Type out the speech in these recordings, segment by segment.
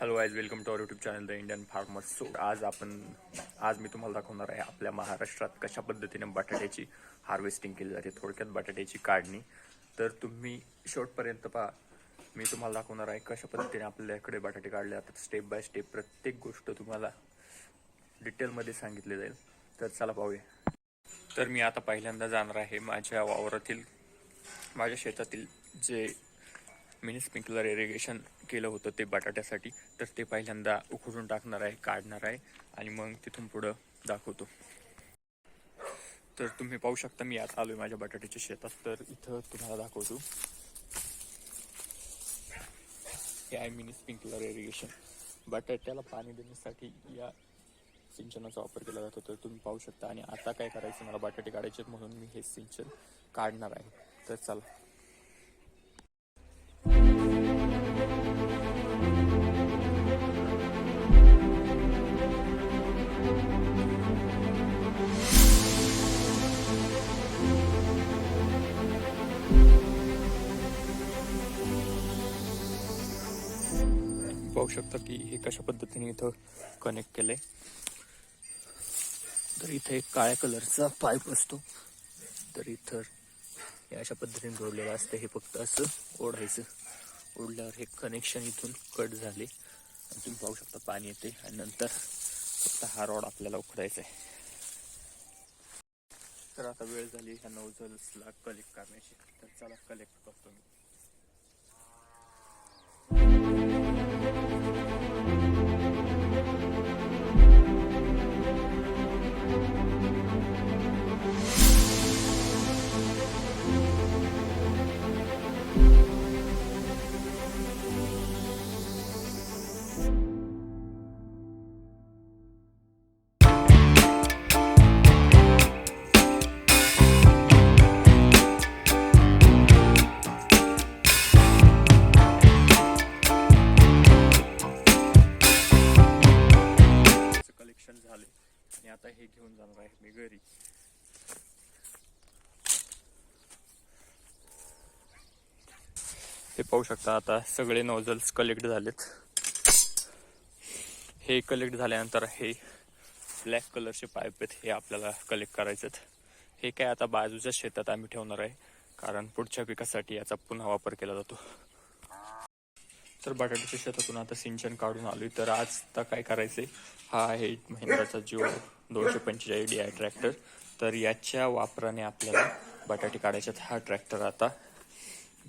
Hello guys welcome to our YouTube channel the Indian farmers so आज आपण आज मी तुम्हाला दाखवणार आहे आपल्या महाराष्ट्रात कशा पद्धतीने बटाट्याची हार्वेस्टिंग केली जाते थोडक्यात बटाट्याची काढणी. तर तुम्ही शेवटपर्यंत पहा मी तुम्हाला दाखवणार आहे कशा पद्धतीने आपल्याकडे बटाटे काढले जातात. स्टेप बाय स्टेप प्रत्येक गोष्ट तुम्हाला डिटेलमध्ये सांगितले जाईल. तर चला पाहूया. तर मी आता पहिल्यांदा जाणार आहे माझ्या वावरातील माझ्या शेतातील जे मिनी स्प्रिंकलर इरिगेशन केलं होतं ते बटाट्यासाठी तर ते पहिल्यांदा उखडून टाकणार आहे काढणार आहे आणि मग तिथून पुढं दाखवतो. तर तुम्ही पाहू शकता मी आता आलोय माझ्या बटाट्याच्या शेतात तर इथं तुम्हाला दाखवतो. हे आहे मिनी स्प्रिंकलर इरिगेशन. बटाट्याला पाणी देण्यासाठी या सिंचनाचा वापर केला जातो तर तुम्ही पाहू शकता. आणि आता काय करायचं मला बटाटे काढायचे आहेत म्हणून मी हे सिंचन काढणार आहे. तर चला. पाहू शकता की हे कशा पद्धतीने इथं कनेक्ट केलंय. तर इथे एक काळ्या कलरचा पाईप असतो. तर इथं हे अशा पद्धतीने जोडलेलं असतं. हे फक्त असं ओढायचं. ओढल्यावर हे कनेक्शन इथून कट झाले. आणि तुम्ही पाहू शकता पाणी येते. आणि नंतर फक्त हा रॉड आपल्याला उखडायचा आहे. तर आता वेळ झाली ह्या नौजल्सला कलेक्ट करण्याची. तर चला कलेक्ट करतो मी. आता हे घेऊन जाणार आहे मी घरी. हे पाहू शकता आता सगळे नोझल्स कलेक्ट झालेत. हे कलेक्ट झाल्यानंतर हे ब्लॅक कलरचे पाईप आहेत हे आपल्याला कलेक्ट करायचे हे काय आता बाजूच्या शेतात आम्ही ठेवणार आहे कारण पुढच्या पिकासाठी याचा पुन्हा वापर केला जातो. तर बटाट्याच्या शेतातून आता सिंचन काढून आलोय तर आज तर काय करायचंय? हा आहे महिंद्राचा जिओ दोनशे पंचेचाळीस डी आय ट्रॅक्टर. तर याच्या वापराने आपल्याला बटाटे काढायच्यात हा ट्रॅक्टर आता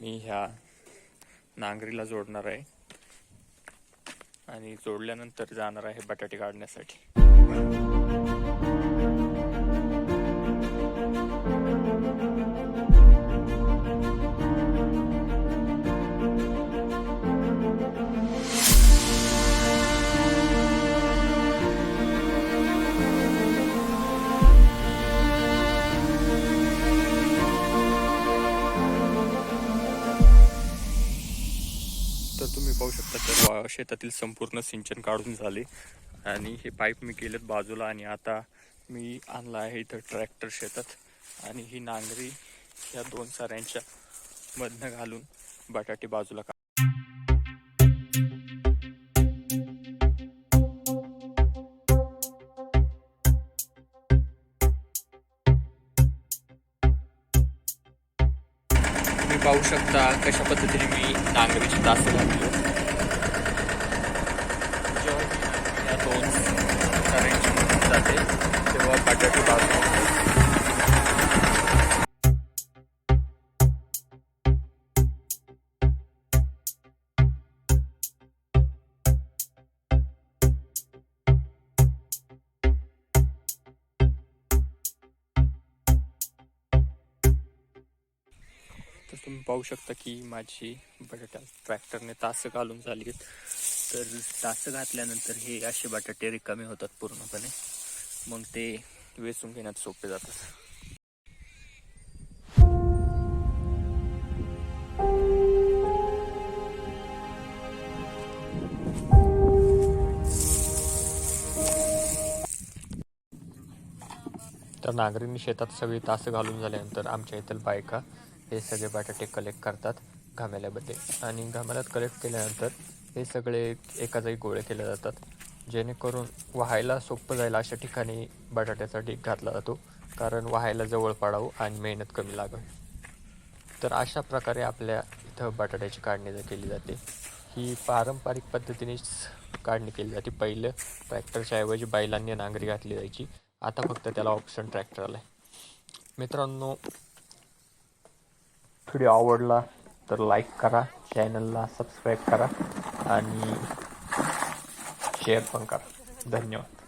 मी ह्या नांगरीला जोडणार आहे. आणि जोडल्यानंतर जाणार आहे बटाटे काढण्यासाठी. तुम्ही पाहू शकता तर शेतातील संपूर्ण सिंचन काढून झाले. आणि हे पाईप मी केलेत बाजूला आणि आता मी आणला आहे इथं ट्रॅक्टर शेतात. आणि ही नांगरी ह्या दोन साऱ्यांच्या मधनं घालून बटाटे बाजूला पाहू शकता कशा पद्धतीने मी नांगरीची तास घातली. जेव्हा ही या दोन साऱ्यांची जाते तेव्हा बटाटे बाजू तर तुम्ही पाहू शकता की माझी बटाटा ट्रॅक्टरने तास घालून झाली आहेत तर तास घातल्यानंतर हे असे बटाटे रिकामे होतात पूर्णपणे. मग ते वेचून घेण्यात सोपे जातात. तर नागरींनी शेतात सगळी तास घालून झाल्यानंतर आमच्या इथं बायका हे सगळे बटाटे कलेक्ट करतात घामेल्यामध्ये. आणि घामेल्यात कलेक्ट केल्यानंतर हे सगळे एका जागी गोळे केले जातात. जेणेकरून वाहायला सोपं जाईल अशा ठिकाणी बटाट्याचा ढीग घातला जातो. कारण वाहायला जवळ पडावं आणि मेहनत कमी लागावी. तर अशा प्रकारे आपल्या इथं बटाट्याची काढणी जर केली जाते. ही पारंपरिक पद्धतीनेच काढणी केली जाते. पहिलं ट्रॅक्टरच्या ऐवजी बैलांनी नांगरी घातली जायची. आता फक्त त्याला ऑप्शन ट्रॅक्टर आला मित्रांनो व्हिडिओ आवडला तर लाईक करा चॅनलला सबस्क्राईब करा आणि शेअर पण करा. धन्यवाद.